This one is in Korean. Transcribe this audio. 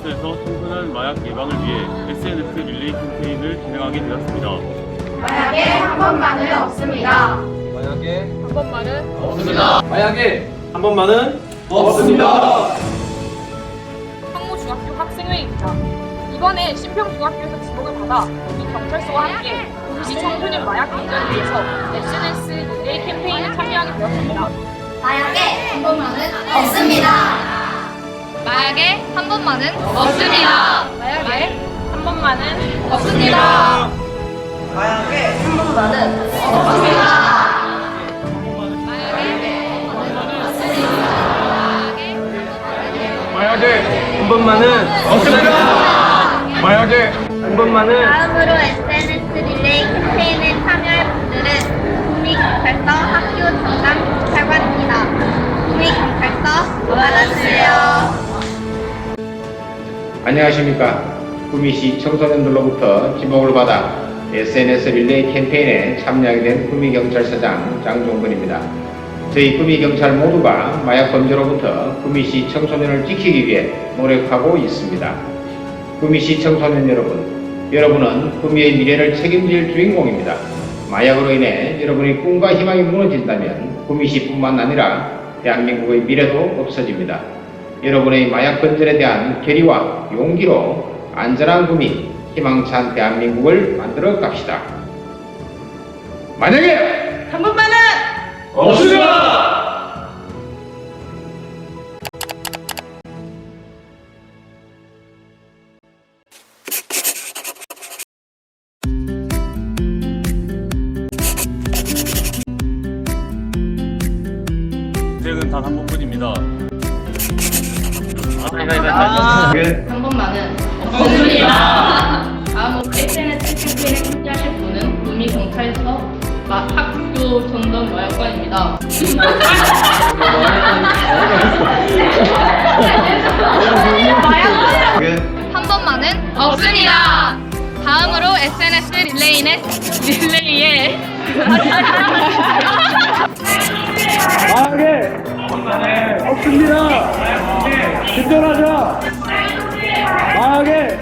경찰서 청소년 마약 예방을 위해 SNS 릴레이 캠페인을 진행하게 되었습니다. 만약에 한 번만은 없습니다. 만약에 한 번만은 만약에 한 번만은 없습니다. 항모 중학교 학생회입니다. 이번에 신평 중학교에서 지목을 받아 우리 경찰서와 함께 우리 청소년 마약 방지를 위해서 SNS 릴레이 캠페인에 참여하게 되었습니다. 만 약에 한 번만은 없습니다. 만약에 한 번만은 없습니다. 만약에 한 번만은 없습니다. 만약에 한 번만은 없습니다. 만약에 한 번만은 다음으로 SNS 릴 안녕하십니까. 구미시 청소년들로부터 지목을 받아 SNS 릴레이 캠페인에 참여하게 된 구미경찰서장 장종근입니다. 저희 구미경찰 모두가 마약 범죄로부터 구미시 청소년을 지키기 위해 노력하고 있습니다. 구미시 청소년 여러분, 여러분은 구미의 미래를 책임질 주인공입니다. 마약으로 인해 여러분의 꿈과 희망이 무너진다면 구미시뿐만 아니라 대한민국의 미래도 없어집니다. 여러분의 마약 건전에 대한 결의와 용기로 안전한 구미, 희망찬 대한민국을 만들어 갑시다. 만약에 한 번만은 없습니다. 인생은 단 한 번뿐입니다. 한 번만은 없습니다. 다음으로 SNS 캠페인에 참여하실 분은 구미 경찰서 마- 학교 전담 마약관입니다. 한 번만은 없습니다. 다음으로 SNS 릴레이네 릴레이에 없습니다. 진정하자. 만약에